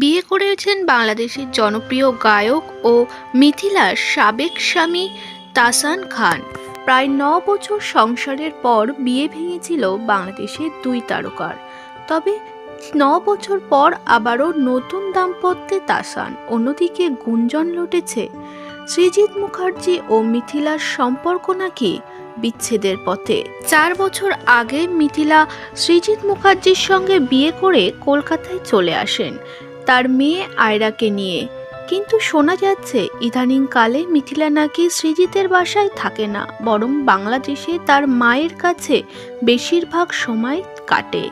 বিয়ে করেছেন বাংলাদেশের জনপ্রিয় গায়ক ও মিথিলার সাবেক স্বামী তাসান খান। প্রায় ন বছর সংসারের পর বিয়ে ভেঙেছিল বাংলাদেশের দুই তারকার। তবে ন বছর পর আবারও নতুন দাম্পত্যে তাসান, অন্যদিকে গুঞ্জন লুটেছে। সৃজিত মুখার্জি ও মিথিলার সম্পর্ক নাকি বিচ্ছেদের পথে। চার বছর আগে মিথিলা সৃজিত মুখার্জির সঙ্গে বিয়ে করে কলকাতায় চলে আসেন। তার মেয়ে আয়রাকে নিয়ে। কিন্তু শোনা যাচ্ছে, ইদানিংকালে মিথিলা নাকি সৃজিতের বাসায় থাকে না, বরং বাংলাদেশে তার মায়ের কাছে বেশিরভাগ সময় কাটে।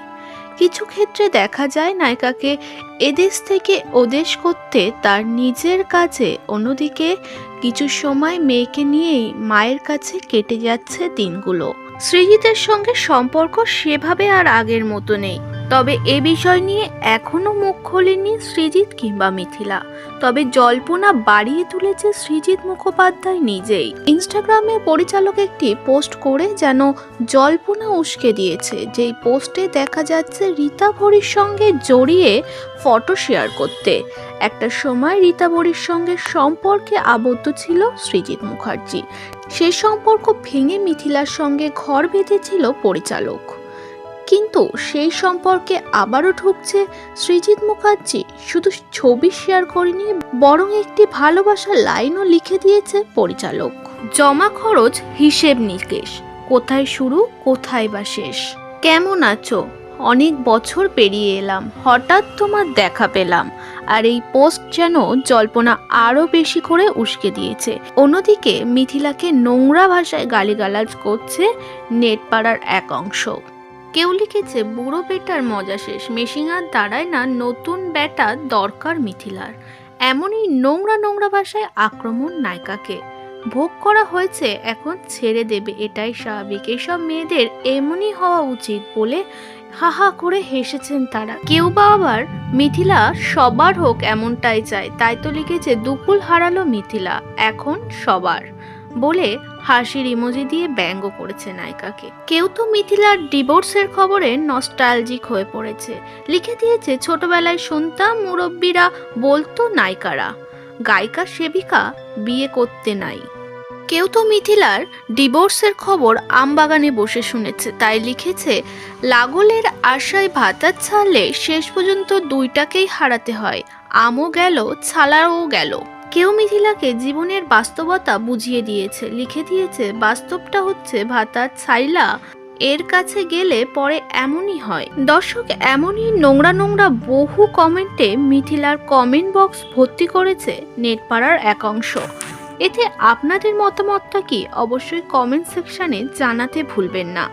কিছু ক্ষেত্রে দেখা যায় নায়িকাকে এদেশ থেকে ওদেশ করতে তার নিজের কাজে অন্যদিকে কিছু সময় মেয়েকে নিয়েই মায়ের কাছে কেটে যাচ্ছে দিনগুলো। সৃজিতের সঙ্গে সম্পর্ক সেভাবে আর আগের মতো নেই। তবে এ বিষয় নিয়ে এখনও মুখ খোলেনি সৃজিত কিংবা মিথিলা। তবে জল্পনা বাড়িয়ে তুলেছে সৃজিত মুখোপাধ্যায় নিজেই। ইনস্টাগ্রামে পরিচালক একটি পোস্ট করে যেন জল্পনা উস্কে দিয়েছে। যেই পোস্টে দেখা যাচ্ছে রীতা ভরির সঙ্গে জড়িয়ে ফটো শেয়ার করতে। একটা সময় রীতা ভরির সঙ্গে সম্পর্কে আবদ্ধ ছিল সৃজিত মুখার্জি। সে সম্পর্ক ভেঙে মিথিলার সঙ্গে ঘর বেঁধেছিল পরিচালক। কিন্তু সেই সম্পর্কে আবারও ঢুকছে সৃজিত মুখার্জি। শুধু ছবি শেয়ার করেনি, বরং একটি ভালোবাসার লাইনও লিখে দিয়েছে পরিচালক। জমা খরচ, হিসেব নিকেশ। কোথায় শুরু, কোথায় বা শেষ? কেমন আছো? অনেক বছর পেরিয়ে এলাম, হঠাৎ তোমার দেখা পেলাম। আর এই পোস্ট যেন জল্পনা আরও বেশি করে উস্কে দিয়েছে। অন্যদিকে মিথিলাকে নোংরা ভাষায় গালিগালাজ করছে নেটপাড়ার এক অংশ। কেউ লিখেছে, বুড়ো বেটার মজা শেষ। মেশিনার দাঁড়ায় না নতুন ব্যাটা দরকার মিথিলার। এমনই নোংরা নোংরা ভাষায় আক্রমণ নায়িকাকে। ভোগ করা হয়েছে, এখন ছেড়ে দেবে, এটাই স্বাভাবিক। এসব মেয়েদের এমনই হওয়া উচিত বলে হাহা করে হেসেছেন তারা। কেউ বা আবার মিথিলা সবার হোক এমনটাই চায়। তাই তো লিখেছে, দুকুল হারালো মিথিলা, এখন সবার। বলে হাসির ইমোজি দিয়ে ব্যঙ্গ করেছে নায়িকাকে। কেউ তো মিথিলার ডিভোর্সের খবরে নস্টালজিক হয়ে পড়েছে। লিখে দিয়েছে, ছোটবেলায় শুনতাম মুরব্বীরা বলতো নায়িকারা, গায়িকা সেবিকা বিয়ে করতে নাই। কেউ তো মিথিলার ডিভোর্সের খবর আমবাগানে বসে শুনেছে, তাই লিখেছে, লাগলের আশায় ভাতা ছাড়লে শেষ পর্যন্ত দুইটাকেই হারাতে হয়, আমও গেল ছালাও গেল। কেউ মিথিলাকে জীবনের বাস্তবতা বুঝিয়ে দিয়েছে, লিখে দিয়েছে, বাস্তবটা হচ্ছে ভাতার ছাইলা, এর কাছে গেলে পরে এমনই হয়। দর্শক, এমনই নোংরা নোংরা বহু কমেন্টে মিথিলার কমেন্ট বক্স ভর্তি করেছে নেটপাড়ার এক অংশ। এতে আপনাদের মতামতটা কি? অবশ্যই কমেন্ট সেকশনে জানাতে ভুলবেন না।